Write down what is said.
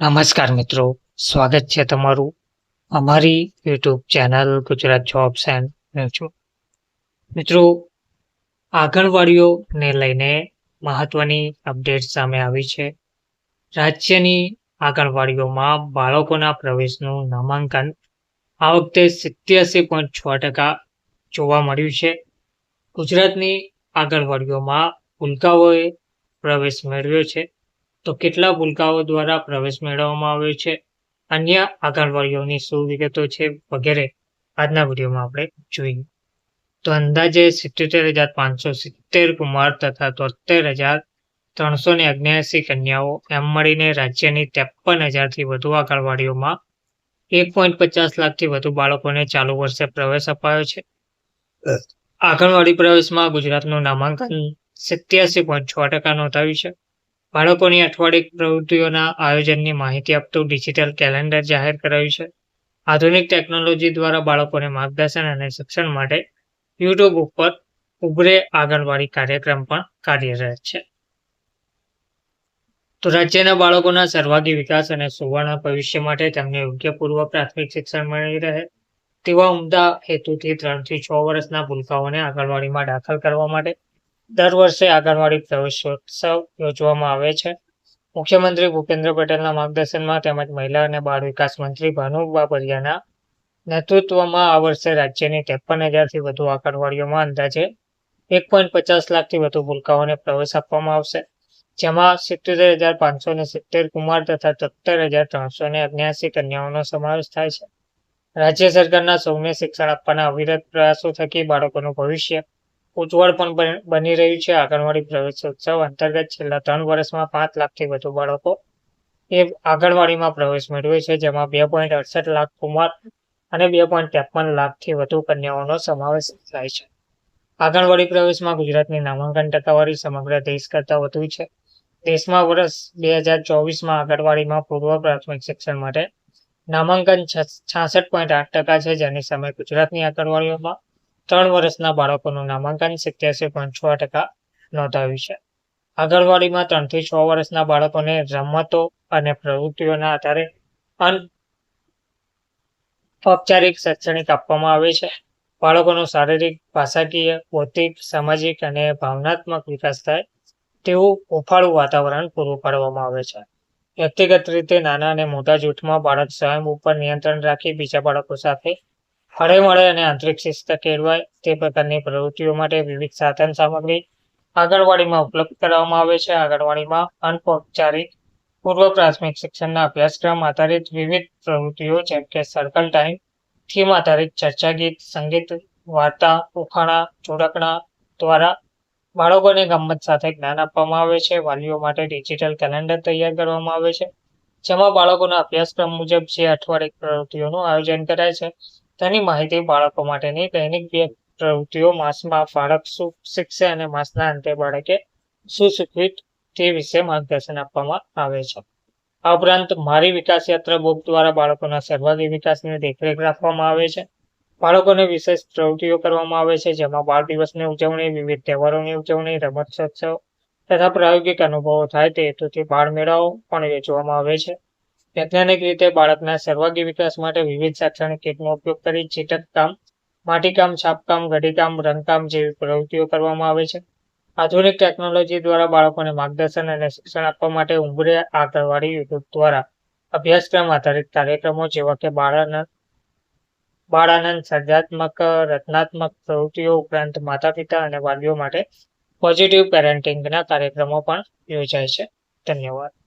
નમસ્કાર મિત્રો, સ્વાગત છે તમારું અમારી YouTube channel Gujarat jobs and mutual મિત્રો, આંગણવાડીઓને લઈને મહત્વની અપડેટ સામે આવી છે. રાજ્યની આંગણવાડીઓમાં બાળકોના પ્રવેશનું નામાંકન આ વખતે સિત્યાસી પોઈન્ટ છ ટકા જોવા મળ્યું છે. ગુજરાતની આંગણવાડીઓમાં ઉલ્કાઓએ પ્રવેશ મેળવ્યો છે. તો કેટલા ભૂલકાઓ દ્વારા પ્રવેશ મેળવવામાં આવ્યો છે? અન્ય આંગણવાડીઓની શું વિગતો છે વગેરે આજના વિડીયોમાં આપણે જોઈએ તો અંદાજે સિત્તોતેર હજાર પાંચસો સિત્તેર કુમાર તથા તોતેર હજાર ત્રણસો ને અગ્યાસી કન્યાઓ એમ મળીને રાજ્યની ત્રેપન હજારથી વધુ આંગણવાડીઓમાં એક પોઈન્ટ પચાસ લાખથી વધુ બાળકોને ચાલુ વર્ષે પ્રવેશ અપાયો છે. આંગણવાડી પ્રવેશમાં ગુજરાતનું નામાંકન સિત્યાસી પોઈન્ટ છ ટકા નોંધાયું છે. બાળકોની અઠવાડિક પ્રવૃત્તિઓના આયોજનની માહિતી આપતું ડિજિટલ કેલેન્ડર જાહેર કરાયું છે. આધુનિક ટેકનોલોજી દ્વારા બાળકોને માર્ગદર્શન અને શિક્ષણ માટે યુટ્યુબ ઉપર ઉભરે આંગણવાડી કાર્યક્રમ પણ કાર્યરત છે. તો રાજ્યના બાળકોના સર્વાગી વિકાસ અને સુવર્ણ ભવિષ્ય માટે તેમને યોગ્ય પૂર્વ પ્રાથમિક શિક્ષણ મળી રહે. તેવા ઉમદા હેતુથી ત્રણથી છ વર્ષના ભૂલકાઓને આંગણવાડીમાં દાખલ કરવા માટે દર વર્ષે આંગણવાડી પ્રવેશોત્સવ યોજવામાં આવે છે. મુખ્યમંત્રી ભૂપેન્દ્ર પટેલના માર્ગદર્શનમાં તેમજ મહિલા અને બાળ વિકાસ મંત્રી ભાનુ બાબરિયાના નેતૃત્વમાં આ વર્ષે રાજ્યની ત્રેપન હજારથી વધુ આંગણવાડીઓમાં અંદાજે એક પોઈન્ટ પચાસ લાખથી વધુ ભૂલકાઓને પ્રવેશ આપવામાં આવશે. જેમાં સિત્તોતેર હજાર પાંચસો ને સિત્તેર કુમાર તથા તોતેર હજાર ત્રણસો ને અગ્યાસી કન્યાઓનો સમાવેશ થાય છે. રાજ્ય સરકારના સૌને શિક્ષણ આપવાના અવિરત પ્રયાસો થકી બાળકોનું ભવિષ્ય ઉજ્જવળ પણ બની રહ્યું છે. આંગણવાડી પ્રવેશોત્સવ અંતર્ગત છેલ્લા ત્રણ વર્ષમાં પાંચ લાખથી વધુ બાળકો એ આંગણવાડીમાં પ્રવેશ મેળવે છે, જેમાં બે પોઈન્ટ અડસઠ લાખ કુમાર અને બે પોઈન્ટ ત્રેપન લાખથી વધુ કન્યાઓનો સમાવેશ થાય છે. આંગણવાડી પ્રવેશમાં ગુજરાતની નામાંકન ટકાવારી સમગ્ર દેશ કરતાં વધુ છે. દેશમાં વર્ષ બે હજાર ચોવીસમાં આંગણવાડીમાં પૂર્વ પ્રાથમિક શિક્ષણ માટે નામાંકન છાસઠ પોઈન્ટ આઠ ટકા છે, જેની સામે ગુજરાતની આંગણવાડીઓમાં ત્રણ વર્ષના બાળકોનું નામાંકન સિત્યાસી પોઈન્ટ છ ટકા નોંધાવ્યું છે. આંગણવાડીમાં ત્રણથી છ વર્ષના બાળકોને રમતો અને પ્રવૃત્તિઓના આધારે અન શૈક્ષણિક આપવામાં આવે છે. બાળકોનો શારીરિક, ભાષાકીય ભૌતિક સામાજિક અને ભાવનાત્મક વિકાસ થાય તેવું હુંફાળું વાતાવરણ પૂરું પાડવામાં આવે છે. વ્યક્તિગત રીતે નાના અને મોટા જૂથમાં બાળક સ્વયં ઉપર નિયંત્રણ રાખી બીજા બાળકો સાથે હળે મળે અને આંતરિક શિસ્ત કેળવાય તે પ્રકારની પ્રવૃત્તિઓ માટે વિવિધ સાધન સામગ્રી આંગણવાડીમાં ઉપલબ્ધ કરાવવામાં આવે છે. આંગણવાડીમાં અનૌપચારિક, પૂર્વ પ્રાથમિક શિક્ષણના અભ્યાસક્રમ આધારિત વિવિધ પ્રવૃત્તિઓ જેમ કે સર્કલ ટાઈમ થીમ આધારિત ચર્ચા ગીત, સંગીત, વાર્તા, ઉખાણા ચોડકણા દ્વારા બાળકોને ગમત સાથે જ્ઞાન આપવામાં આવે છે. વાલીઓ માટે ડિજિટલ કેલેન્ડર તૈયાર કરવામાં આવે છે. જેમાં બાળકોના અભ્યાસક્રમ મુજબ જે અઠવાડિક પ્રવૃત્તિઓનું આયોજન કરાય છે. તેની માહિતી બાળકો માટેની દૈનિક બે પ્રવૃત્તિઓ માસમાં બાળક શું શીખશે અને માસના અંતે બાળકે શું શીખવી તે વિશે માર્ગદર્શન આપવામાં આવે છે. આ ઉપરાંત મારી વિકાસ યાત્રા બુક દ્વારા બાળકોના સર્વાંગી વિકાસની દેખરેખ રાખવામાં આવે છે. બાળકોને વિશેષ પ્રવૃત્તિઓ કરવામાં આવે છે, જેમાં બાળ દિવસની ઉજવણી, વિવિધ તહેવારોની ઉજવણી રમતોત્સવ તથા પ્રાયોગિક અનુભવો થાય તે હેતુથી બાળ મેળાઓ પણ યોજવામાં આવે છે. વૈજ્ઞાનિક રીતે બાળકના સર્વાંગી વિકાસ માટે વિવિધ શૈક્ષણિક કીટનો ઉપયોગ કરી ચીટક કામ માટીકામ છાપકામ ઘડીકામ રંગકામ જેવી પ્રવૃત્તિઓ કરવામાં આવે છે. આધુનિક ટેકનોલોજી દ્વારા બાળકોને માર્ગદર્શન અને શિક્ષણ આપવા માટે ઉંબરે આંગણવાડી યુટ્યુબ દ્વારા અભ્યાસક્રમ આધારિત કાર્યક્રમો જેવા કે બાળાનંદ બાળાનંદ સર્જનાત્મક, રચનાત્મક પ્રવૃત્તિઓ ઉપરાંત માતા પિતા અને વાલીઓ માટે પોઝિટિવ પેરેન્ટિંગના કાર્યક્રમો પણ યોજાય છે. ધન્યવાદ.